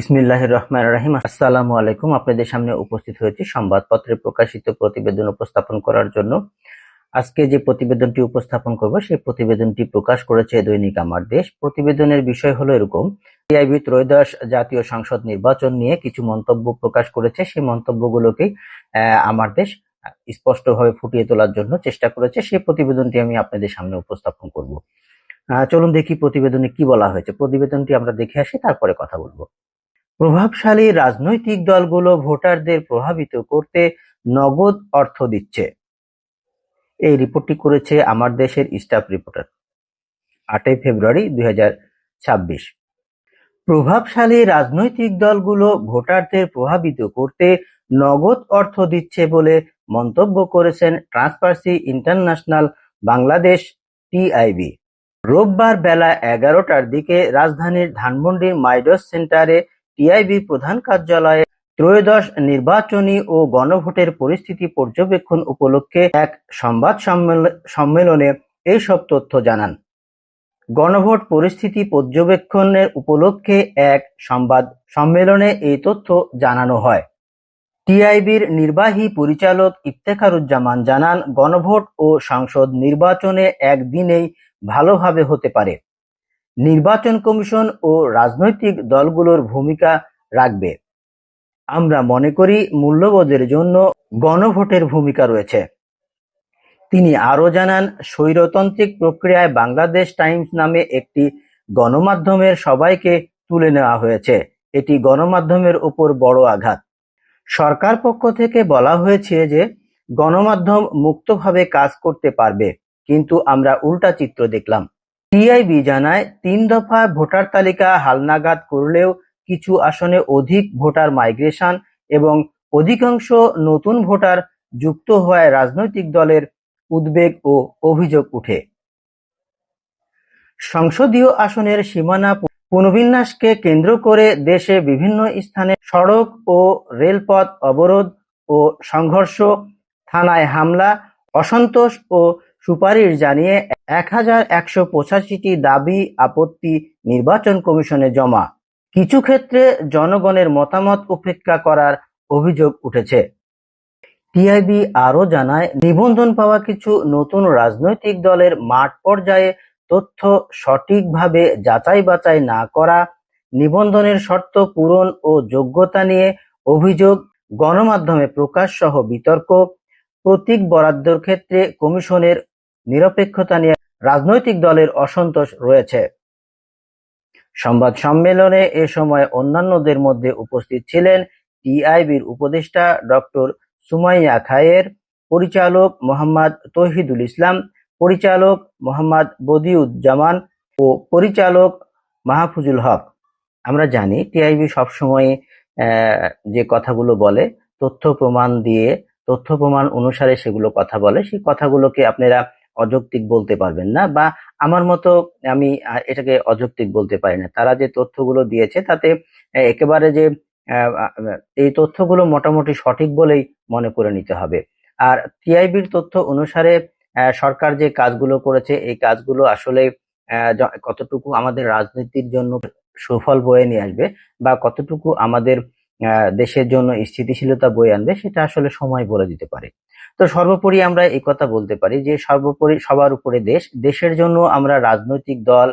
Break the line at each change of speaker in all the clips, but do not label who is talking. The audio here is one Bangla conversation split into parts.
বিসমিল্লাহ রহমান রাহিম। আসসালামু আলাইকুম। আপনাদের সামনে উপস্থিত হয়েছি সংবাদপত্রে প্রকাশিত প্রতিবেদন উপস্থাপন করার জন্য। আজকে যে প্রতিবেদনটি উপস্থাপন করব সেই প্রতিবেদনটি প্রকাশ করেছে দৈনিক আমার দেশ। প্রতিবেদনের বিষয় হলো এরকম। টিআইবি ত্রয়োদশ জাতীয় সংসদ নির্বাচন নিয়ে কিছু মন্তব্য প্রকাশ করেছে। সেই মন্তব্যগুলোকেই আহ, আমার দেশ স্পষ্টভাবে ফুটিয়ে তোলার জন্য চেষ্টা করেছে। সেই প্রতিবেদনটি আমি আপনাদের সামনে উপস্থাপন করব। চলুন দেখি প্রতিবেদনে কি বলা হয়েছে। প্রতিবেদনটি আমরা দেখে আসি তারপরে কথা বলব। প্রভাবশালী রাজনৈতিক দলগুলো ভোটারদের প্রভাবিত করতে নগদ অর্থ দিচ্ছে। এই রিপোর্টটি করেছে আমার দেশের স্টাফ রিপোর্টার। আটই ফেব্রুয়ারি দুই হাজার ছাব্বিশ। প্রভাবশালী রাজনৈতিক দলগুলো ভোটারদের প্রভাবিত করতে নগদ অর্থ দিচ্ছে বলে মন্তব্য করেছেন ট্রান্সপারেন্সি ইন্টারন্যাশনাল বাংলাদেশ টিআইবি। রোববার বেলা এগারোটার দিকে রাজধানীর ধানমন্ডির মাইডস সেন্টারে টিআইবি প্রধান কার্যালয়ে ত্রয়োদশ নির্বাচনী ও গণভোটের পরিস্থিতি পর্যবেক্ষণ উপলক্ষে এক সংবাদ সম্মেল- সম্মেলনে এইসব তথ্য জানান। গণভোট পরিস্থিতি পর্যবেক্ষণের উপলক্ষে এক সংবাদ সম্মেলনে এই তথ্য জানানো হয়। টিআইবির নির্বাহী পরিচালক ইফতেখারুজ্জামান জানান, গণভোট ও সংসদ নির্বাচনে একদিনেই ভালোভাবে হতে পারে। নির্বাচন কমিশন ও রাজনৈতিক দলগুলোর ভূমিকা রাখবে। আমরা মনে করি মূল্যবোধের জন্য গণভোটের ভূমিকা রয়েছে। তিনি আরও জানান, স্বৈরতান্ত্রিক প্রক্রিয়ায় বাংলাদেশ টাইমস নামে একটি গণমাধ্যমের সবাইকে তুলে নেওয়া হয়েছে। এটি গণমাধ্যমের উপর বড় আঘাত। সরকার পক্ষ থেকে বলা হয়েছে যে, গণমাধ্যম মুক্তভাবে কাজ করতে পারবে, কিন্তু আমরা উল্টা চিত্র দেখলাম। টিআইবি জানায়, তিন দফা ভোটার তালিকা হালনাগাদ করলেও কিছু আসনে অধিক ভোটার মাইগ্রেশন এবং অধিকাংশ নতুন ভোটার যুক্ত হওয়ায় রাজনৈতিক দলের উদ্বেগ ও অভিযোগ উঠে। সংসদীয় আসনের সীমানা পুনর্বিন্যাসকে কেন্দ্র করে দেশে বিভিন্ন স্থানে সড়ক ও রেলপথ অবরোধ ও সংঘর্ষ, থানায় হামলা, অসন্তোষ ও সুপারিশ জানিয়ে এক হাজার একশো পঁচাশিটি দাবি আপত্তি নির্বাচন কমিশনে জমা। কিছু ক্ষেত্রে জনগণের মতামত উপেক্ষা করার অভিযোগ উঠেছে। টিআইবি আরও জানায়, নিবন্ধন পাওয়া কিছু নতুন রাজনৈতিক দলের মাঠ পর্যায়ে তথ্য সঠিকভাবে যাচাই বাছাই না করা, নিবন্ধনের শর্ত পূরণ ও যোগ্যতা নিয়ে অভিযোগ, গণমাধ্যমে প্রকাশ সহ বিতর্ক, প্রতীক বরাদ্দর ক্ষেত্রে কমিশনের নিরপেক্ষতা নিয়ে রাজনৈতিক দলের অসন্তোষ রয়েছে। সংবাদ সম্মেলনে এ সময় অন্যান্যদের মধ্যে উপস্থিত ছিলেন টিআইবির উপদেষ্টা ডক্টর সুমাইয়া খায়ের, পরিচালক মোহাম্মদ তৌহিদুল ইসলাম, পরিচালক মোহাম্মদ বদিউজ্জামান ও পরিচালক মাহফুজুল হক। আমরা জানি টিআইবি সবসময় যে কথাগুলো বলে, তথ্য প্রমাণ দিয়ে, তথ্য প্রমাণ অনুসারে সেগুলো কথা বলে। সেই কথাগুলোকে আপনারা অযৌক্তিক বলতে পারবেন না বা আমার মতো আমি এটাকে অযৌক্তিক বলতে পারি না। তারা যে তথ্যগুলো দিয়েছে তাতে একেবারে যে এই তথ্যগুলো মোটামুটি সঠিক বলেই মনে করে নিতে হবে। আর টিআইবির তথ্য অনুসারে সরকার যে কাজগুলো করেছে, এই কাজগুলো আসলে কতটুকু আমাদের রাজনীতির জন্য সুফল বয়ে নিয়ে আসবে বা কতটুকু আমাদের দেশের জন্য স্থিতিশীলতা বয়ে আনবে, সেটা আসলে সময় বলে দিতে পারে। তো সর্বোপরি আমরা এই কথা বলতে পারি যে, সর্বোপরি সবার উপরে দেশ, দেশের জন্য আমরা রাজনৈতিক দল,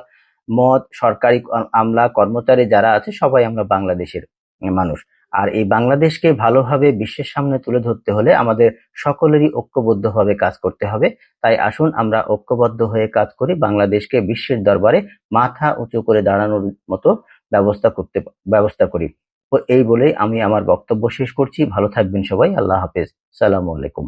মত, সরকারি আমলা, কর্মচারী যারা আছে, সবাই আমরা বাংলাদেশের মানুষ। আর এই বাংলাদেশকে ভালোভাবে বিশ্বের সামনে তুলে ধরতে হলে আমাদের সকলেরই ঐক্যবদ্ধভাবে কাজ করতে হবে। তাই আসুন, আমরা ঐক্যবদ্ধ হয়ে কাজ করি, বাংলাদেশকে বিশ্বের দরবারে মাথা উঁচু করে দাঁড়ানোর মতো ব্যবস্থা করতে, ব্যবস্থা করি। এই বলেই আমি আমার বক্তব্য শেষ করছি। ভালো থাকবেন সবাই। আল্লাহ হাফেজ। সালামু আলাইকুম।